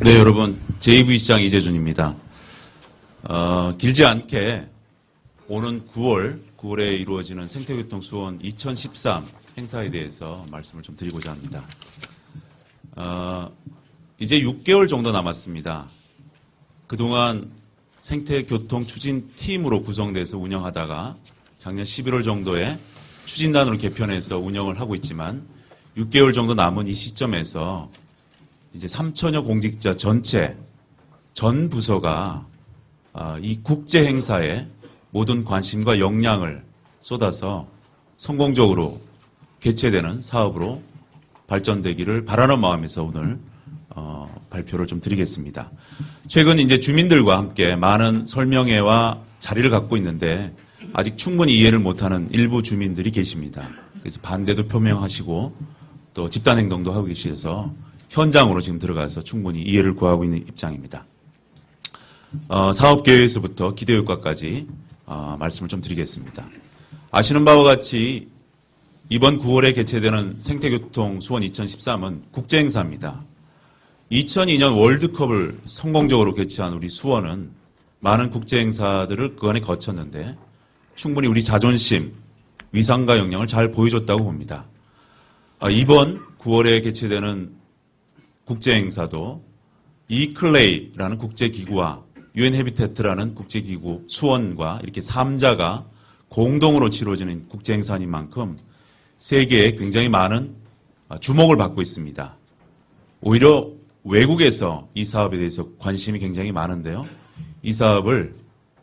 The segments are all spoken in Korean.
네, 여러분. 제2부시장 이재준입니다. 어, 길지 않게 오는 9월, 9월에 이루어지는 생태교통 수원 2013 행사에 대해서 말씀을 좀 드리고자 합니다. 어, 이제 6개월 정도 남았습니다. 그동안 생태교통 추진팀으로 구성돼서 운영하다가 작년 11월 정도에 추진단으로 개편해서 운영을 하고 있지만 6개월 정도 남은 이 시점에서 이제 3천여 공직자 전체 전 부서가 아, 이 국제 행사에 모든 관심과 역량을 쏟아서 성공적으로 개최되는 사업으로 발전되기를 바라는 마음에서 오늘 어, 발표를 좀 드리겠습니다. 최근 이제 주민들과 함께 많은 설명회와 자리를 갖고 있는데 아직 충분히 이해를 못하는 일부 주민들이 계십니다. 그래서 반대도 표명하시고 또 집단 행동도 하고 계셔서 현장으로 지금 들어가서 충분히 이해를 구하고 있는 입장입니다. 어, 사업 계획에서부터 기대 효과까지 어, 말씀을 좀 드리겠습니다. 아시는 바와 같이 이번 9월에 개최되는 생태교통 수원 2013은 국제 행사입니다. 2002년 월드컵을 성공적으로 개최한 우리 수원은 많은 국제 행사들을 그 안에 거쳤는데 충분히 우리 자존심, 위상과 역량을 잘 보여줬다고 봅니다. 아, 이번 9월에 개최되는 국제 행사도 이클레이라는 국제기구와 유엔 헤비테트라는 국제기구 수원과 이렇게 3자가 공동으로 치러지는 국제 행사인 만큼 세계에 굉장히 많은 주목을 받고 있습니다. 오히려 외국에서 이 사업에 대해서 관심이 굉장히 많은데요. 이 사업을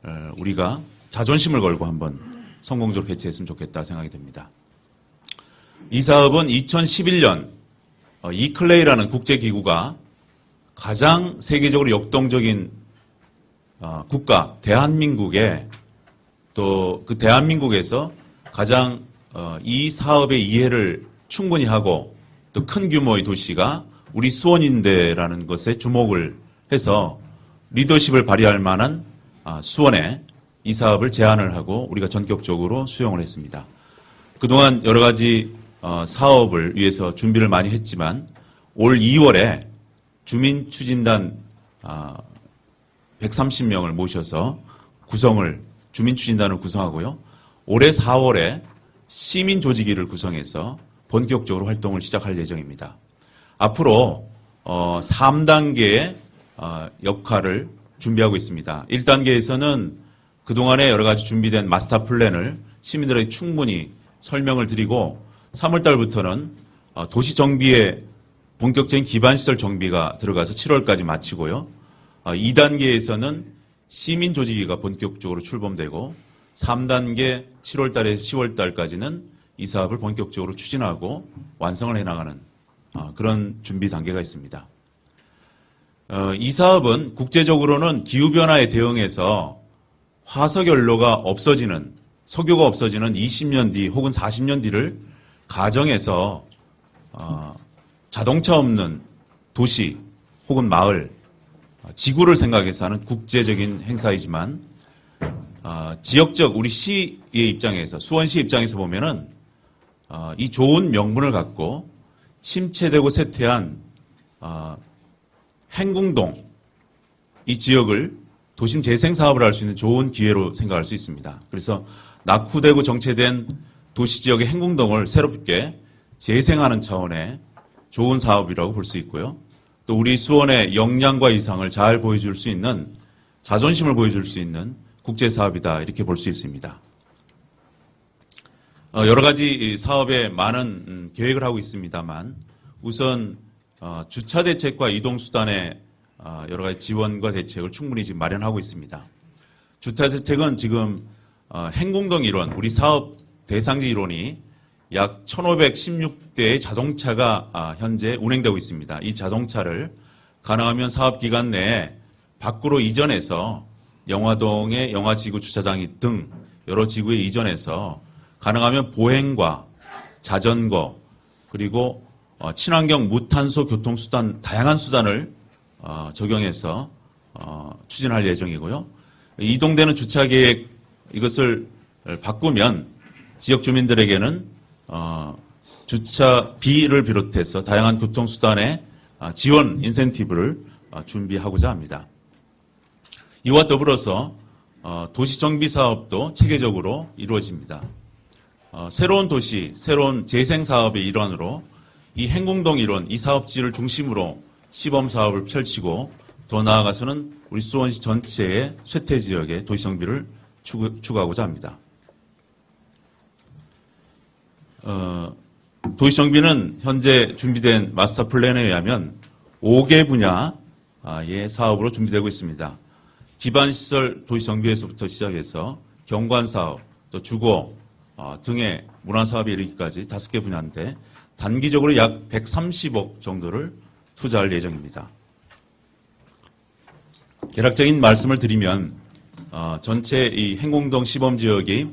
어, 우리가 자존심을 걸고 한번 성공적으로 개최했으면 좋겠다 생각이 듭니다. 이 사업은 2011년 어, 이클레이라는 국제기구가 가장 세계적으로 역동적인 어, 국가 대한민국에 또 그 대한민국에서 가장 어, 이 사업의 이해를 충분히 하고 또 큰 규모의 도시가 우리 수원인대라는 것에 주목을 해서 리더십을 발휘할 만한 아, 수원에 이 사업을 제안을 하고 우리가 전격적으로 수용을 했습니다. 그동안 여러 가지 어, 사업을 위해서 준비를 많이 했지만 올 2월에 주민 추진단 130명을 모셔서 구성을 주민 추진단을 구성하고요. 올해 4월에 시민 조직위를 구성해서 본격적으로 활동을 시작할 예정입니다. 앞으로 3단계의 어, 역할을 준비하고 있습니다. 1단계에서는 그동안에 여러 가지 준비된 마스터 플랜을 시민들에게 충분히 설명을 드리고 3월 달부터는 어, 도시 정비에 본격적인 기반시설 정비가 들어가서 7월까지 마치고요. 2단계에서는 시민 조직위가 본격적으로 출범되고 3단계 7월 달에서 10월 달까지는 이 사업을 본격적으로 추진하고 완성을 해나가는 어, 그런 준비 단계가 있습니다. 어, 이 사업은 국제적으로는 기후변화에 대응해서 화석연료가 없어지는, 석유가 없어지는 20년 뒤 혹은 40년 뒤를 가정해서 어, 자동차 없는 도시 혹은 마을, 지구를 생각해서 하는 국제적인 행사이지만 지역적 우리 시의 입장에서 수원시 입장에서 보면은 이 좋은 명분을 갖고 침체되고 쇠퇴한 행궁동 이 지역을 도심 재생 사업을 할 수 있는 좋은 기회로 생각할 수 있습니다. 그래서 낙후되고 정체된 도시 지역의 행궁동을 새롭게 재생하는 차원의 좋은 사업이라고 볼 수 있고요. 또 우리 수원의 역량과 이상을 잘 보여줄 수 있는 자존심을 보여줄 수 있는 국제 사업이다 이렇게 볼 수 있습니다. 어, 여러 가지 사업에 많은 음, 계획을 하고 있습니다만 우선 어, 주차 대책과 이동 수단의 어, 여러 가지 지원과 대책을 충분히 지금 마련하고 있습니다. 주차 대책은 지금 행공동 이론, 우리 사업 대상지 이론이 약 1,516대의 자동차가 아, 현재 운행되고 있습니다. 이 자동차를 가능하면 사업 기간 내에 밖으로 이전해서 영화동의 영화지구 주차장이 등 여러 지구에 이전해서 가능하면 보행과 자전거 그리고 어, 친환경 무탄소 교통수단 다양한 수단을 어, 적용해서 어, 추진할 예정이고요. 이동되는 주차 계획 이것을 바꾸면 지역 주민들에게는 주차 비를 비롯해서 다양한 교통수단의 아, 지원 인센티브를 아, 준비하고자 합니다. 이와 더불어서 어, 도시 정비 사업도 체계적으로 이루어집니다. 어, 새로운 도시, 새로운 재생 사업의 일환으로 이 행공동 일원, 이 사업지를 중심으로 시범 사업을 펼치고 더 나아가서는 우리 수원시 전체의 쇠퇴 지역의 도시 정비를 추구- 추구하고자 합니다. 어, 도시 정비는 현재 준비된 마스터 플랜에 의하면 5개 분야의 사업으로 준비되고 있습니다. 기반 시설 도시 정비에서부터 시작해서 경관 사업, 또 주거 어, 등의 문화 사업에 이르기까지 5개 분야인데 단기적으로 약 130억 정도를 투자할 예정입니다. 개략적인 말씀을 드리면 어, 전체 이 행공동 시범 지역이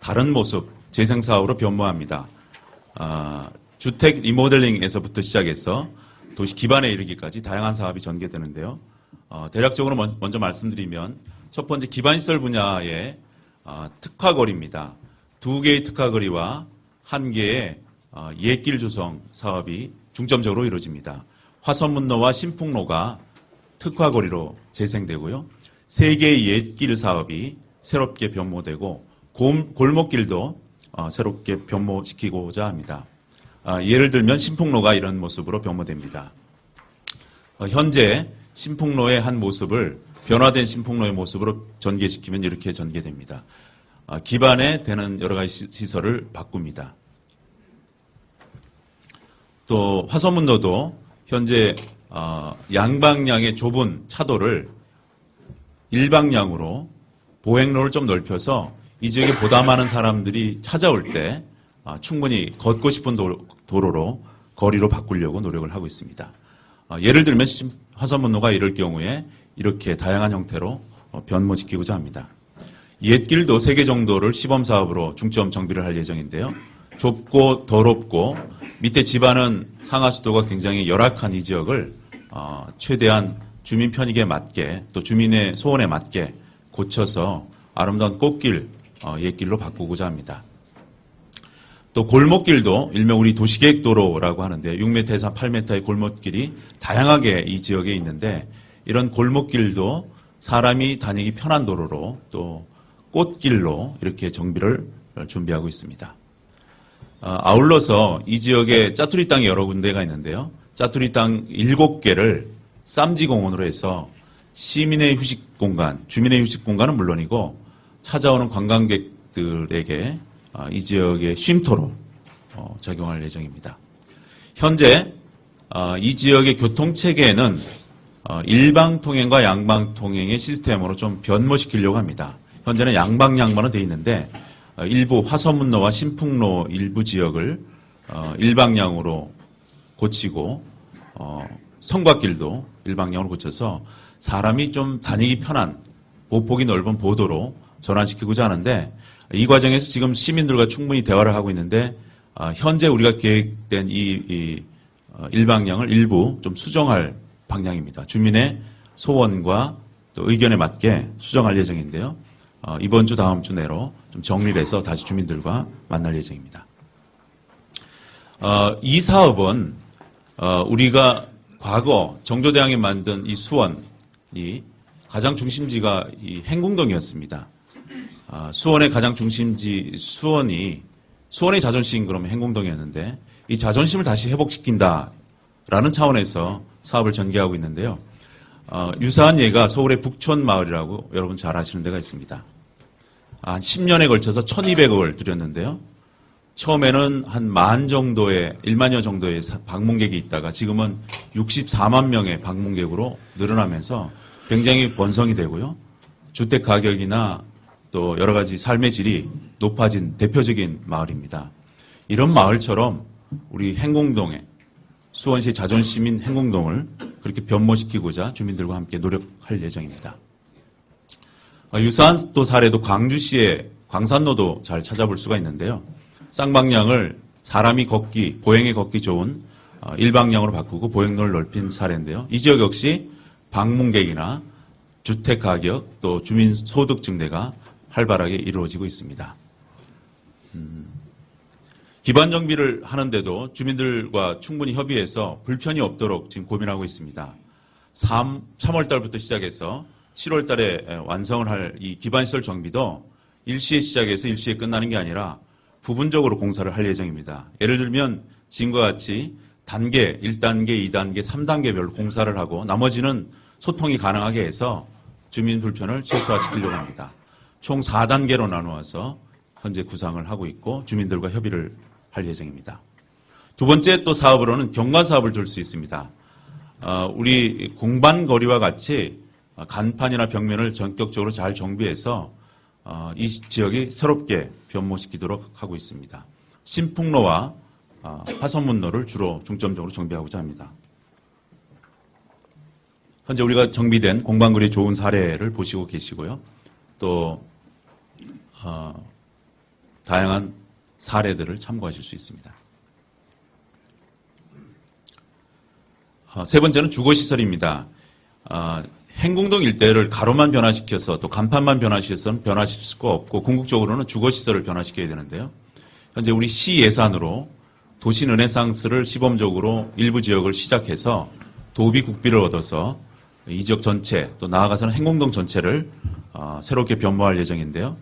다른 모습 재생 사업으로 변모합니다. 아, 주택 리모델링에서부터 시작해서 도시 기반에 이르기까지 다양한 사업이 전개되는데요. 어, 대략적으로 먼- 먼저 말씀드리면 첫 번째 기반시설 분야의 아, 특화거리입니다. 두 개의 특화거리와 한 개의 어, 옛길 조성 사업이 중점적으로 이루어집니다. 화선문로와 신풍로가 특화거리로 재생되고요. 세 개의 옛길 사업이 새롭게 변모되고 곰- 골목길도 어, 새롭게 변모시키고자 합니다. 아, 예를 들면 신풍로가 이런 모습으로 변모됩니다. 어, 현재 신풍로의 한 모습을 변화된 신풍로의 모습으로 전개시키면 이렇게 전개됩니다. 아, 기반에 되는 여러 가지 시- 시설을 바꿉니다. 또 화서문로도 현재 어, 양방향의 좁은 차도를 일방향으로 보행로를 좀 넓혀서 이 지역에 보다 많은 사람들이 찾아올 때 아, 충분히 걷고 싶은 도- 도로로 거리로 바꾸려고 노력을 하고 있습니다. 아, 예를 들면 심- 화선문로가 이럴 경우에 이렇게 다양한 형태로 어, 변모시키고자 합니다. 옛길도 3개 정도를 시범 사업으로 중점 정비를 할 예정인데요. 좁고 더럽고 밑에 집안은 상하수도가 굉장히 열악한 이 지역을 어, 최대한 주민 편익에 맞게 또 주민의 소원에 맞게 고쳐서 아름다운 꽃길 어, 옛길로 바꾸고자 합니다. 또 골목길도 일명 우리 도시계획 도로라고 하는데 6m에서 8m의 골목길이 다양하게 이 지역에 있는데 이런 골목길도 사람이 다니기 편한 도로로 또 꽃길로 이렇게 정비를 준비하고 있습니다. 아, 아울러서 이 지역에 짜투리 땅이 여러 군데가 있는데요. 짜투리 땅 7개를 쌈지공원으로 해서 시민의 휴식 공간, 주민의 휴식 공간은 물론이고 찾아오는 관광객들에게 아, 이 지역의 쉼터로 어, 적용할 예정입니다. 현재 아, 이 지역의 교통 체계에는 어, 일방 통행과 양방 통행의 시스템으로 좀 변모시키려고 합니다. 현재는 양방양방은 되어 있는데 어, 일부 화서문로와 신풍로 일부 지역을 어, 일방향으로 고치고 어, 성곽길도 일방향으로 고쳐서 사람이 좀 다니기 편한 보폭이 넓은 보도로 전환시키고자 하는데 이 과정에서 지금 시민들과 충분히 대화를 하고 있는데 아, 현재 우리가 계획된 이, 이, 어, 일방향을 일부 좀 수정할 방향입니다. 주민의 소원과 또 의견에 맞게 수정할 예정인데요. 어, 이번 주 다음 주 내로 좀 정리를 해서 다시 주민들과 만날 예정입니다. 어, 이 사업은 어, 우리가 과거 정조대왕이 만든 이 수원이 가장 중심지가 이 행궁동이었습니다. 아, 수원의 가장 중심지 수원이 수원의 자존심 그러면 행궁동이었는데 이 자존심을 다시 회복시킨다라는 차원에서 사업을 전개하고 있는데요. 어, 유사한 예가 서울의 북촌 마을이라고 여러분 잘 아시는 데가 있습니다. 한 10년에 걸쳐서 1200억을 들였는데요. 처음에는 한 만 정도의 1만여 정도의 사- 방문객이 있다가 지금은 64만 명의 방문객으로 늘어나면서 굉장히 번성이 되고요. 주택 가격이나 또 여러 가지 삶의 질이 높아진 대표적인 마을입니다. 이런 마을처럼 우리 행공동에 수원시 자존심인 행공동을 그렇게 변모시키고자 주민들과 함께 노력할 예정입니다. 어, 유사한 또 사례도 광주시의 광산로도 잘 찾아볼 수가 있는데요. 쌍방향을 사람이 걷기, 보행에 걷기 좋은 어, 일방향으로 바꾸고 보행로를 넓힌 사례인데요. 이 지역 역시 방문객이나 주택 가격 또 주민 소득 증대가 활발하게 이루어지고 있습니다. 음, 기반 정비를 하는데도 주민들과 충분히 협의해서 불편이 없도록 지금 고민하고 있습니다. 3, 3월 달부터 시작해서 7월 달에 완성을 할 이 기반시설 정비도 일시에 시작해서 일시에 끝나는 게 아니라 부분적으로 공사를 할 예정입니다. 예를 들면 지금과 같이 단계 1단계, 2단계, 3단계별로 공사를 하고 나머지는 소통이 가능하게 해서 주민 불편을 최소화시키려고 합니다. 총 4단계로 나누어서 현재 구상을 하고 있고 주민들과 협의를 할 예정입니다. 두 번째 또 사업으로는 경관 사업을 줄 수 있습니다. 어, 우리 공반 거리와 같이 간판이나 벽면을 전격적으로 잘 정비해서 어, 이 지역이 새롭게 변모시키도록 하고 있습니다. 신풍로와 어, 화성문로를 주로 중점적으로 정비하고자 합니다. 현재 우리가 정비된 공방거리 좋은 사례를 보시고 계시고요. 또 어, 다양한 사례들을 참고하실 수 있습니다. 어, 세 번째는 주거시설입니다. 어, 행궁동 일대를 가로만 변화시켜서 또 간판만 변화시켜서는 변화시킬 수가 없고 궁극적으로는 주거시설을 변화시켜야 되는데요. 현재 우리 시 예산으로 도시 르네상스를 시범적으로 일부 지역을 시작해서 도비 국비를 얻어서 이 지역 전체 또 나아가서는 행궁동 전체를 어, 새롭게 변모할 예정인데요.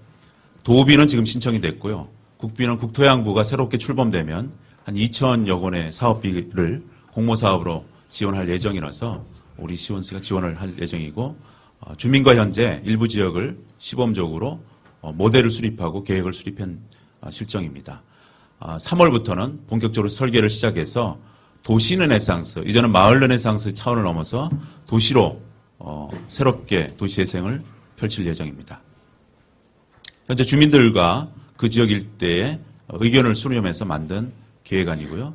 도비는 지금 신청이 됐고요. 국비는 국토해양부가 새롭게 출범되면 한 2천여 건의 사업비를 공모사업으로 지원할 예정이라서 우리 시원시가 지원을 할 예정이고 어, 주민과 현재 일부 지역을 시범적으로 어, 모델을 수립하고 계획을 수립한 어, 실정입니다. 3월부터는 본격적으로 설계를 시작해서 도시 르네상스, 이제는 마을 르네상스 차원을 넘어서 도시로 새롭게 도시재생을 펼칠 예정입니다. 현재 주민들과 그 지역 일대에 의견을 수렴해서 만든 계획안이고요.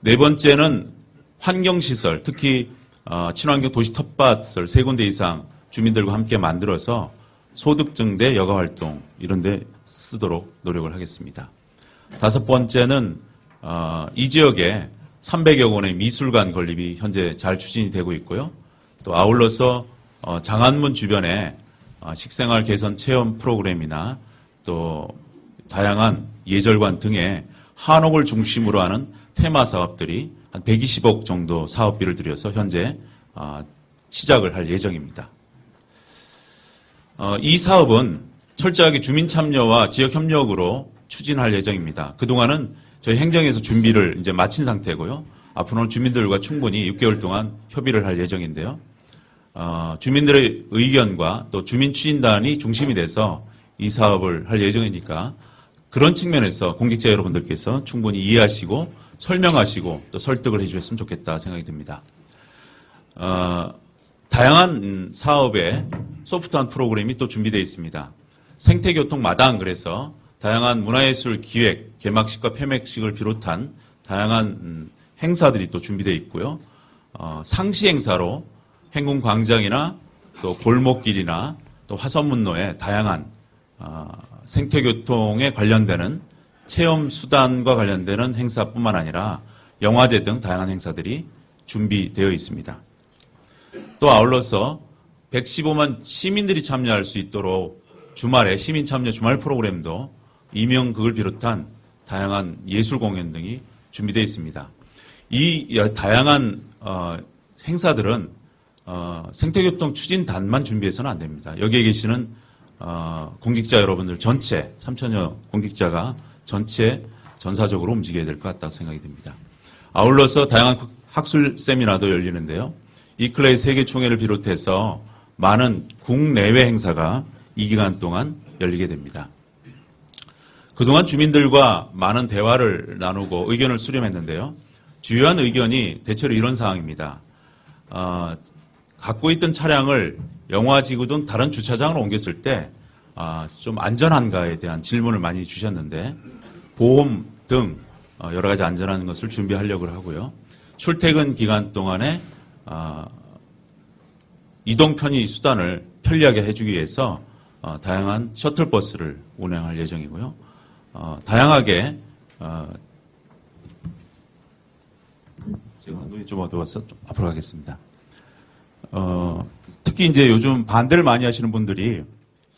네 번째는 환경시설, 특히 어, 친환경 도시 텃밭을 세 군데 이상 주민들과 함께 만들어서 소득 증대, 여가 활동 이런 데 쓰도록 노력을 하겠습니다. 다섯 번째는 어, 이 지역에 300여 건의 미술관 건립이 현재 잘 추진이 되고 있고요. 또 아울러서 어, 장안문 주변에 식생활 개선 체험 프로그램이나 또 다양한 예절관 등의 한옥을 중심으로 하는 테마 사업들이 한 120억 정도 사업비를 들여서 현재 아, 시작을 할 예정입니다. 어, 이 사업은 철저하게 주민 참여와 지역 협력으로 추진할 예정입니다. 그동안은 저희 행정에서 준비를 이제 마친 상태고요. 앞으로는 주민들과 충분히 6개월 동안 협의를 할 예정인데요. 어, 주민들의 의견과 또 주민 추진단이 중심이 돼서 이 사업을 할 예정이니까 그런 측면에서 공직자 여러분들께서 충분히 이해하시고 설명하시고 또 설득을 해주셨으면 좋겠다 생각이 듭니다. 어, 다양한 사업에 소프트한 프로그램이 또 준비되어 있습니다. 생태교통 마당 그래서 다양한 문화예술 기획, 개막식과 폐막식을 비롯한 다양한 음, 행사들이 또 준비되어 있고요. 어, 상시 행사로 행궁 광장이나 또 골목길이나 또 화선문로에 다양한 어, 생태교통에 관련되는 체험 수단과 관련되는 행사뿐만 아니라 영화제 등 다양한 행사들이 준비되어 있습니다. 또 아울러서 115만 시민들이 참여할 수 있도록 주말에 시민 참여 주말 프로그램도 이명극을 비롯한 다양한 예술 공연 등이 준비되어 있습니다. 이 다양한 어, 행사들은 어, 생태교통 추진단만 준비해서는 안 됩니다. 여기에 계시는 어, 공직자 여러분들 전체 3천여 공직자가 전체 전사적으로 움직여야 될 것 같다고 생각이 듭니다. 아울러서 다양한 학술 세미나도 열리는데요. 이클레이 세계총회를 비롯해서 많은 국내외 행사가 이 기간 동안 열리게 됩니다. 그동안 주민들과 많은 대화를 나누고 의견을 수렴했는데요. 주요한 의견이 대체로 이런 사항입니다. 어, 갖고 있던 차량을 영화지구 등 다른 주차장으로 옮겼을 때좀 아, 안전한가에 대한 질문을 많이 주셨는데 보험 등 어, 여러 가지 안전한 것을 준비하려고 하고요. 출퇴근 기간 동안에 아, 이동 편의 수단을 편리하게 해주기 위해서 어, 다양한 셔틀버스를 운행할 예정이고요. 어, 다양하게 제가 눈이 좀 어두워서 좀 앞으로 가겠습니다. 어, 특히 이제 요즘 반대를 많이 하시는 분들이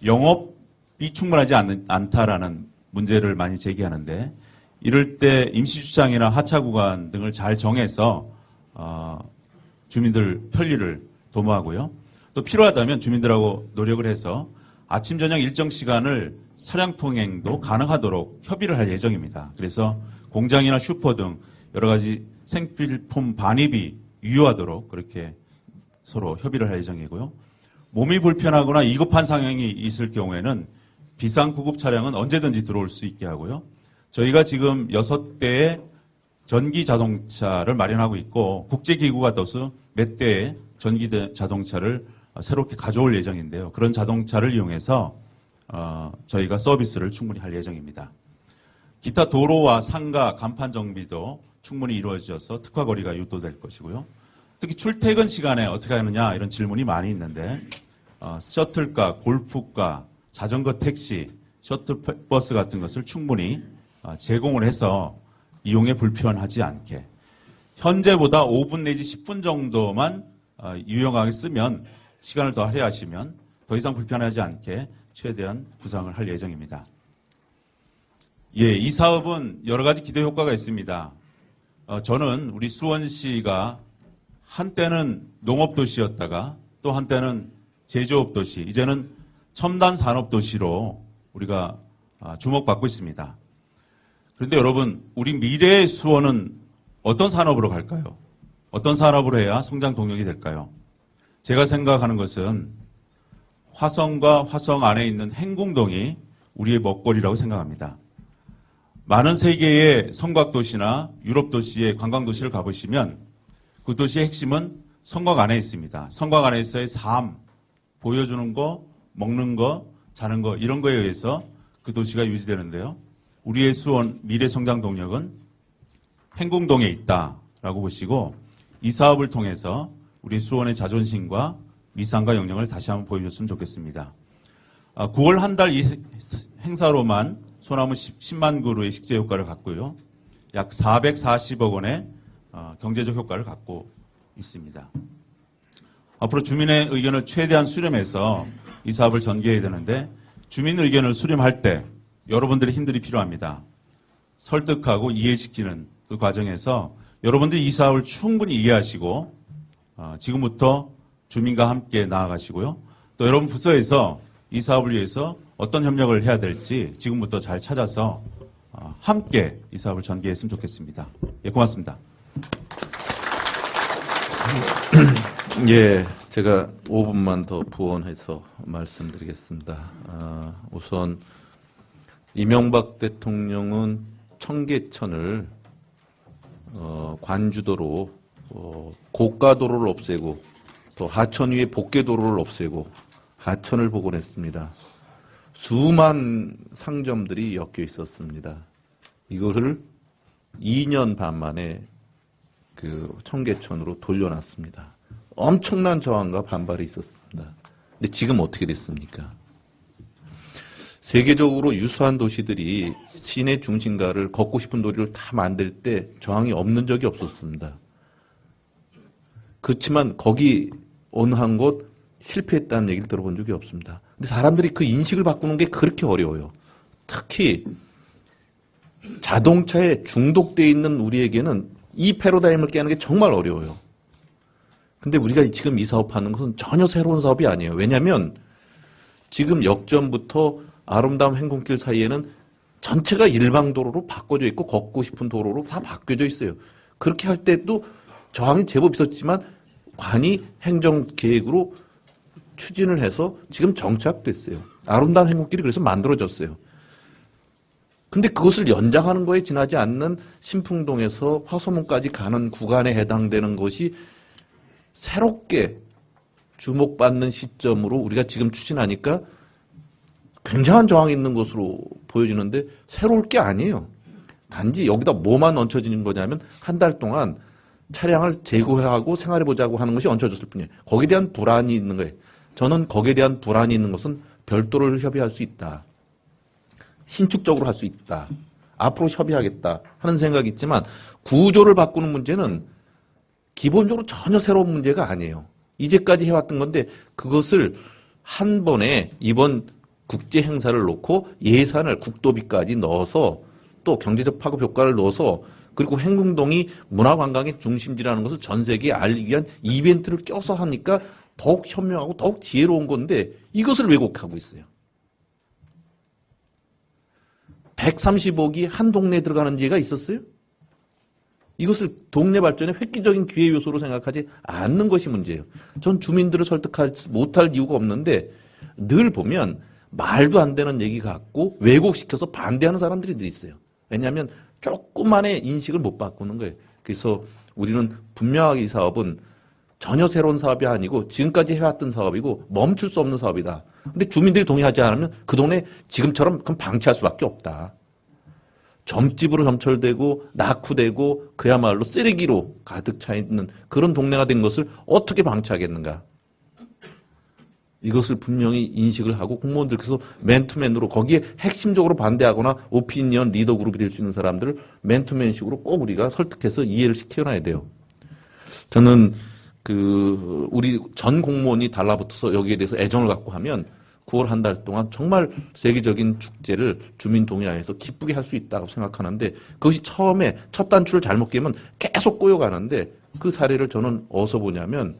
영업이 충분하지 않, 않다라는 문제를 많이 제기하는데 이럴 때 임시주차장이나 하차 구간 등을 잘 정해서 어, 주민들 편리를 도모하고요. 또 필요하다면 주민들하고 노력을 해서 아침 저녁 일정 시간을 차량 통행도 가능하도록 협의를 할 예정입니다. 그래서 공장이나 슈퍼 등 여러 가지 생필품 반입이 유효하도록 그렇게 서로 협의를 할 예정이고요. 몸이 불편하거나 위급한 상황이 있을 경우에는 비상 구급 차량은 언제든지 들어올 수 있게 하고요. 저희가 지금 여섯 대의 전기 자동차를 마련하고 있고 국제기구가 떠서 몇 대의 전기 대- 자동차를 새롭게 가져올 예정인데요. 그런 자동차를 이용해서 어, 저희가 서비스를 충분히 할 예정입니다. 기타 도로와 상가, 간판 정비도 충분히 이루어져서 특화 거리가 유도될 것이고요. 특히 출퇴근 시간에 어떻게 하느냐 이런 질문이 많이 있는데 어, 셔틀카, 골프카, 자전거 택시, 셔틀버스 같은 것을 충분히 어, 제공을 해서 이용에 불편하지 않게 현재보다 5분 내지 10분 정도만 어, 유용하게 쓰면 시간을 더 할애하시면 더 이상 불편하지 않게 최대한 구상을 할 예정입니다. 예, 이 사업은 여러 가지 기대 효과가 있습니다. 어, 저는 우리 수원시가 한때는 농업 도시였다가 또 한때는 제조업 도시, 이제는 첨단 산업 도시로 우리가 아, 주목받고 있습니다. 그런데 여러분, 우리 미래의 수원은 어떤 산업으로 갈까요? 어떤 산업으로 해야 성장 동력이 될까요? 제가 생각하는 것은 화성과 화성 안에 있는 행궁동이 우리의 먹거리라고 생각합니다. 많은 세계의 성곽 도시나 유럽 도시의 관광 도시를 가보시면 그 도시의 핵심은 성곽 안에 있습니다. 성곽 안에서의 삶, 보여주는 거, 먹는 거, 자는 거 이런 거에 의해서 그 도시가 유지되는데요. 우리의 수원 미래 성장 동력은 행궁동에 있다라고 보시고 이 사업을 통해서 우리 수원의 자존심과 위상과 영령을 다시 한번 보여줬으면 좋겠습니다. 9월 한 달 이 행사로만 소나무 10 만 그루의 식재 효과를 갖고요. 약 440억 원의 어, 경제적 효과를 갖고 있습니다. 앞으로 주민의 의견을 최대한 수렴해서 이 사업을 전개해야 되는데 주민 의견을 수렴할 때 여러분들의 힘들이 필요합니다. 설득하고 이해시키는 그 과정에서 여러분들이 이 사업을 충분히 이해하시고 어, 지금부터 주민과 함께 나아가시고요. 또 여러분 부서에서 이 사업을 위해서 어떤 협력을 해야 될지 지금부터 잘 찾아서 어, 함께 이 사업을 전개했으면 좋겠습니다. 예, 고맙습니다. 예, 제가 5분만 더 부원해서 말씀드리겠습니다. 아, 우선 이명박 대통령은 청계천을 어, 관주도로 어, 고가도로를 없애고 또 하천 위에 복개도로를 없애고 하천을 복원했습니다. 수만 상점들이 엮여 있었습니다. 이거를 2년 반 만에 그 청계천으로 돌려놨습니다. 엄청난 저항과 반발이 있었습니다. 근데 지금 어떻게 됐습니까? 세계적으로 유수한 도시들이 시내 중심가를 걷고 싶은 도리를 다 만들 때 저항이 없는 적이 없었습니다. 그렇지만 거기 어느 한곳 실패했다는 얘기를 들어본 적이 없습니다. 근데 사람들이 그 인식을 바꾸는 게 그렇게 어려워요. 특히 자동차에 중독돼 있는 우리에게는 이 패러다임을 깨는 게 정말 어려워요. 근데 우리가 지금 이 사업하는 것은 전혀 새로운 사업이 아니에요. 왜냐하면 지금 역전부터 아름다운 행궁길 사이에는 전체가 일방도로로 바꿔져 있고 걷고 싶은 도로로 다 바뀌어져 있어요. 그렇게 할 때도 저항이 제법 있었지만 관이 행정계획으로 추진을 해서 지금 정착됐어요. 아름다운 행궁길이 그래서 만들어졌어요. 근데 그것을 연장하는 거에 지나지 않는 신풍동에서 화소문까지 가는 구간에 해당되는 것이 새롭게 주목받는 시점으로 우리가 지금 추진하니까 굉장한 저항이 있는 것으로 보여지는데 새로울 게 아니에요. 단지 여기다 뭐만 얹혀지는 거냐면 한 달 동안 차량을 재고하고 생활해 보자고 하는 것이 얹혀졌을 뿐이에요. 거기에 대한 불안이 있는 거예요. 저는 거기에 대한 불안이 있는 것은 별도로 협의할 수 있다. 신축적으로 할 수 있다. 앞으로 협의하겠다 하는 생각이 있지만 구조를 바꾸는 문제는 기본적으로 전혀 새로운 문제가 아니에요. 이제까지 해왔던 건데 그것을 한 번에 이번 국제 행사를 놓고 예산을 국도비까지 넣어서 또또 경제적 파급 효과를 넣어서 그리고 행궁동이 문화관광의 중심지라는 것을 전 세계에 알리기 위한 이벤트를 껴서 하니까 더욱 현명하고 더욱 지혜로운 건데 이것을 왜곡하고 있어요. 130억이 한 동네에 들어가는 예가 있었어요? 이것을 동네 발전의 획기적인 기회 요소로 생각하지 않는 것이 문제예요. 전 주민들을 설득할 못할 이유가 없는데 늘 보면 말도 안 되는 얘기 갖고 왜곡시켜서 반대하는 사람들이 늘 있어요. 왜냐하면 조금만의 인식을 못 바꾸는 거예요. 그래서 우리는 분명하게 이 사업은 전혀 새로운 사업이 아니고 지금까지 해왔던 사업이고 멈출 수 없는 사업이다. 근데 주민들이 동의하지 않으면 그 동네 지금처럼 그럼 방치할 수밖에 없다. 점집으로 점철되고 낙후되고 그야말로 쓰레기로 가득 차 있는 그런 동네가 된 것을 어떻게 방치하겠는가? 이것을 분명히 인식을 하고 공무원들께서 맨투맨으로 거기에 핵심적으로 반대하거나 오피니언 리더 그룹이 될 수 있는 사람들을 맨투맨식으로 꼭 우리가 설득해서 이해를 시켜놔야 돼요. 저는 그 우리 전 공무원이 달라붙어서 여기에 대해서 애정을 갖고 하면 9월 한 달 동안 정말 세계적인 축제를 주민 동의하에서 기쁘게 할 수 있다고 생각하는데 그것이 처음에 첫 단추를 잘못 깨면 계속 꼬여가는데 그 사례를 저는 어디서 보냐면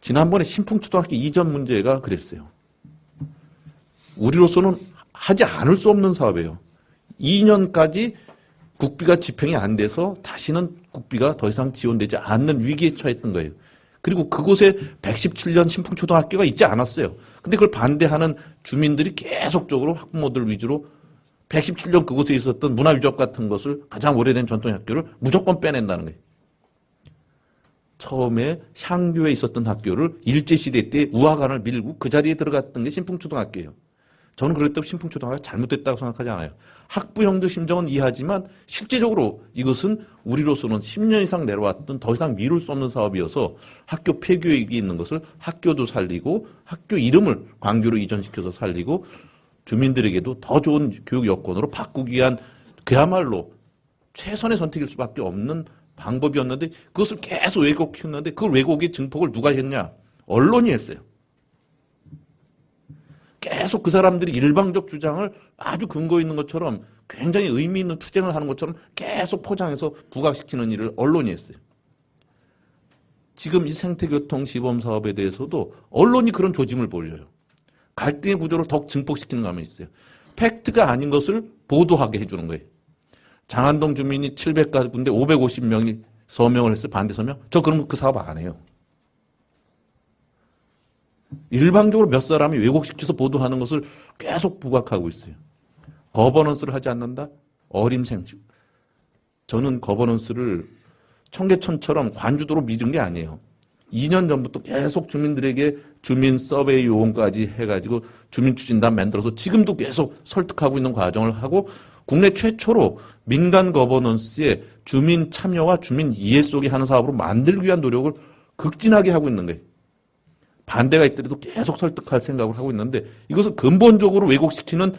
지난번에 신풍초등학교 이전 문제가 그랬어요. 우리로서는 하지 않을 수 없는 사업이에요. 2년까지 국비가 집행이 안 돼서 다시는 국비가 더 이상 지원되지 않는 위기에 처했던 거예요. 그리고 그곳에 117년 신풍초등학교가 있지 않았어요. 근데 그걸 반대하는 주민들이 계속적으로 학부모들 위주로 117년 그곳에 있었던 문화유적 같은 것을 가장 오래된 전통학교를 무조건 빼낸다는 거예요. 처음에 향교에 있었던 학교를 일제시대 때 우화관을 밀고 그 자리에 들어갔던 게 신풍초등학교예요. 저는 그랬다고 신풍초등학교가 잘못됐다고 생각하지 않아요. 학부형도 심정은 이해하지만 실제적으로 이것은 우리로서는 10년 이상 내려왔던 더 이상 미룰 수 없는 사업이어서 학교 폐교육이 있는 것을 학교도 살리고 학교 이름을 광교로 이전시켜서 살리고 주민들에게도 더 좋은 교육 여건으로 바꾸기 위한 그야말로 최선의 선택일 수밖에 없는 방법이었는데 그것을 계속 왜곡했는데 그걸 왜곡의 증폭을 누가 했냐? 언론이 했어요. 계속 그 사람들이 일방적 주장을 아주 근거 있는 것처럼 굉장히 의미 있는 투쟁을 하는 것처럼 계속 포장해서 부각시키는 일을 언론이 했어요. 지금 이 생태교통 시범 사업에 대해서도 언론이 그런 조짐을 보여요. 갈등의 구조를 더욱 증폭시키는 감이 있어요. 팩트가 아닌 것을 보도하게 해주는 거예요. 장안동 주민이 700가구인데 550명이 서명을 했어요. 반대 서명. 저 그러면 그 사업 안 해요. 일방적으로 몇 사람이 왜곡시켜서 보도하는 것을 계속 부각하고 있어요. 거버넌스를 하지 않는다? 어림생식. 저는 거버넌스를 청계천처럼 관주도로 믿은 게 아니에요. 2년 전부터 계속 주민들에게 주민 서베이 요원까지 해가지고 주민 추진단 만들어서 지금도 계속 설득하고 있는 과정을 하고 국내 최초로 민간 거버넌스에 주민 참여와 주민 이해 속에 하는 사업으로 만들기 위한 노력을 극진하게 하고 있는 거예요. 반대가 있더라도 계속 설득할 생각을 하고 있는데 이것을 근본적으로 왜곡시키는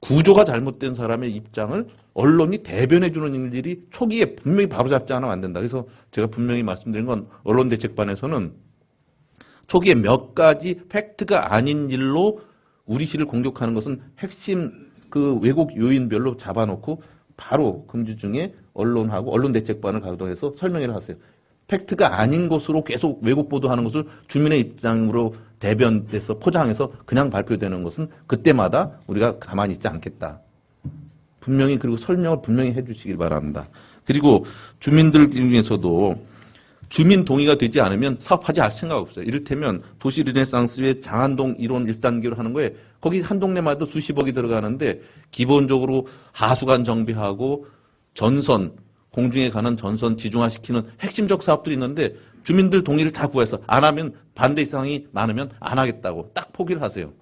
구조가 잘못된 사람의 입장을 언론이 대변해 주는 일들이 초기에 분명히 바로잡지 않으면 안 된다. 그래서 제가 분명히 말씀드린 건 언론 대책반에서는 초기에 몇 가지 팩트가 아닌 일로 우리 시를 공격하는 것은 핵심 그 왜곡 요인별로 잡아놓고 바로 금주 중에 언론하고 언론 대책반을 가동해서 설명을 하세요. 팩트가 아닌 것으로 계속 왜곡 보도하는 것을 주민의 입장으로 대변돼서 포장해서 그냥 발표되는 것은 그때마다 우리가 가만히 있지 않겠다. 분명히 그리고 설명을 분명히 해주시길 바랍니다. 그리고 주민들 중에서도 주민 동의가 되지 않으면 사업하지 않을 생각 없어요. 이를테면 도시 르네상스의 장안동 이론 1단계로 하는 거에 거기 한 동네마다 수십억이 들어가는데 기본적으로 하수관 정비하고 전선 공중에 가는 전선 지중화시키는 핵심적 사업들이 있는데 주민들 동의를 다 구해서 안 하면 반대 이상이 많으면 안 하겠다고 딱 포기를 하세요.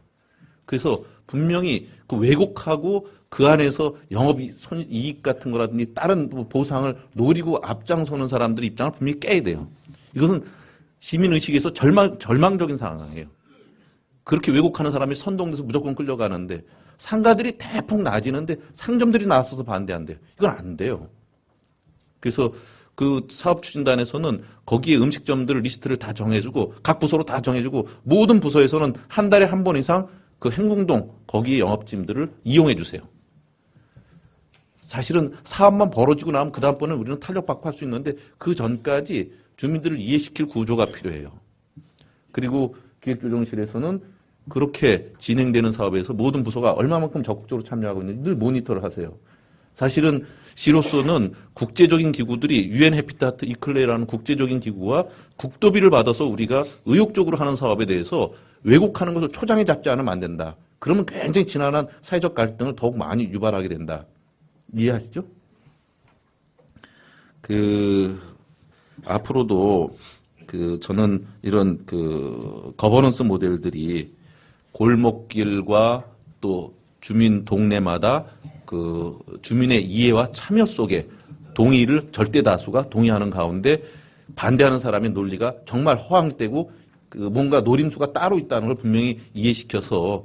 그래서 분명히 그 왜곡하고 그 안에서 영업 이익 같은 거라든지 다른 뭐 보상을 노리고 앞장서는 사람들의 입장을 분명히 깨야 돼요. 이것은 시민의식에서 절망, 절망적인 상황이에요. 그렇게 왜곡하는 사람이 선동돼서 무조건 끌려가는데 상가들이 대폭 나아지는데 상점들이 나서서 반대한대요. 이건 안 돼요. 그래서 그 사업추진단에서는 거기에 음식점들 리스트를 다 정해주고 각 부서로 다 정해주고 모든 부서에서는 한 달에 한 번 이상 그 행궁동 거기에 영업팀들을 이용해 주세요. 사실은 사업만 벌어지고 나면 그 다음번에 우리는 탄력받고 할 수 있는데 그 전까지 주민들을 이해시킬 구조가 필요해요. 그리고 기획조정실에서는 그렇게 진행되는 사업에서 모든 부서가 얼마만큼 적극적으로 참여하고 있는지 늘 모니터를 하세요. 사실은 시로서는 국제적인 기구들이 유엔 해피타트 이클레라는 국제적인 기구와 국도비를 받아서 우리가 의욕적으로 하는 사업에 대해서 왜곡하는 것을 초장에 잡지 않으면 안 된다. 그러면 굉장히 지난한 사회적 갈등을 더욱 많이 유발하게 된다. 이해하시죠? 그 앞으로도 그 저는 이런 그 거버넌스 모델들이 골목길과 또 주민 동네마다 그 주민의 이해와 참여 속에 동의를 절대 다수가 동의하는 가운데 반대하는 사람의 논리가 정말 허황되고 그 뭔가 노림수가 따로 있다는 걸 분명히 이해시켜서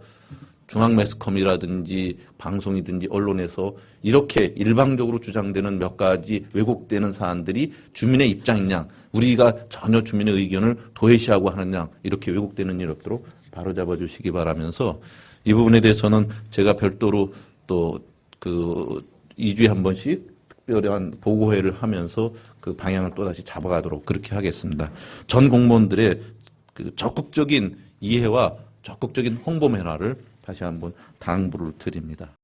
중앙 매스컴이라든지 방송이든지 언론에서 이렇게 일방적으로 주장되는 몇 가지 왜곡되는 사안들이 주민의 입장인 양 우리가 전혀 주민의 의견을 도외시하고 양 이렇게 왜곡되는 일 없도록 바로잡아 주시기 바라면서 이 부분에 대해서는 제가 별도로 또 그 2주에 한 번씩 특별한 보고회를 하면서 그 방향을 또다시 잡아가도록 그렇게 하겠습니다. 전 공무원들의 그 적극적인 이해와 적극적인 홍보 매화를 다시 한번 당부를 드립니다.